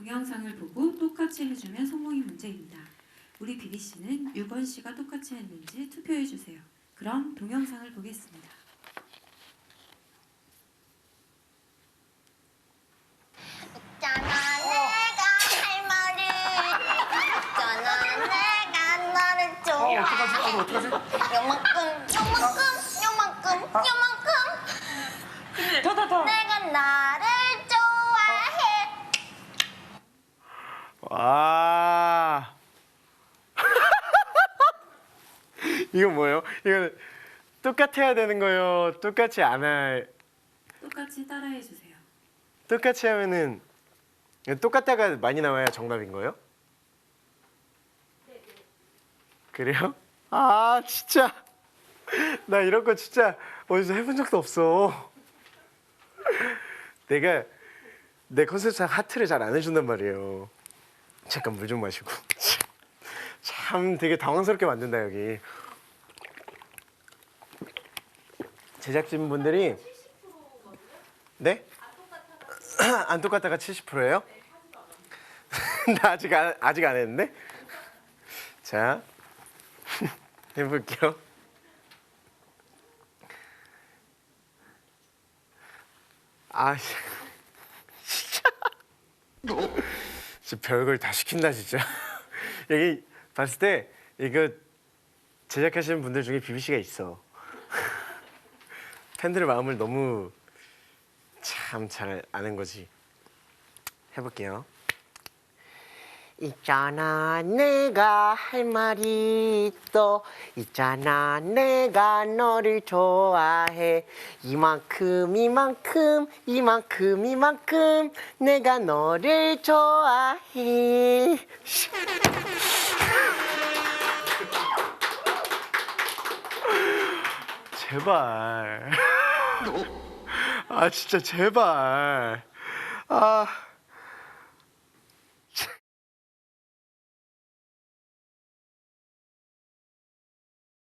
동영상을 보고 똑같이 해주면 성공이 문제입니다. 우리 비비 씨는 유건 씨가 똑같이 했는지 투표해 주세요. 그럼 동영상을 보겠습니다. 있잖아 내가 할 말이 있잖아 내가 너를 아 좋아해 어떡하지? 아 어떡하지? 요만큼 요만큼 요만큼 요만큼 더, 더, 더. 내가 나를 아. 이거 뭐예요? 이거 똑같아야 되는 거예요. 똑같이 안 할. 똑같이 따라해 주세요. 똑같이 하면은 똑같다가 많이 나와야 정답인 거예요? 그래요? 아 진짜 나 이런 거 진짜 어디서 해본 적도 없어. 내가 내 컨셉상 하트를 잘 안 해준단 말이에요. 잠깐 물 좀 마시고. 참 되게 당황스럽게 만든다 여기. 제작진 분들이 네? 안 똑같다가 70%예요? 나 아직 안, 아직 안 했는데? 자, 해볼게요. 아, 진짜. 진짜 별걸 다 시킨다, 진짜. 여기 봤을 때 이거 제작하시는 분들 중에 씨가 있어. 팬들의 마음을 너무 참 잘 아는 거지. 해볼게요. 있잖아 내가 할 말이 있어. 있잖아 내가 너를 좋아해. 이만큼 이만큼 이만큼 이만큼 내가 너를 좋아해. 제발. 아 진짜 제발. 아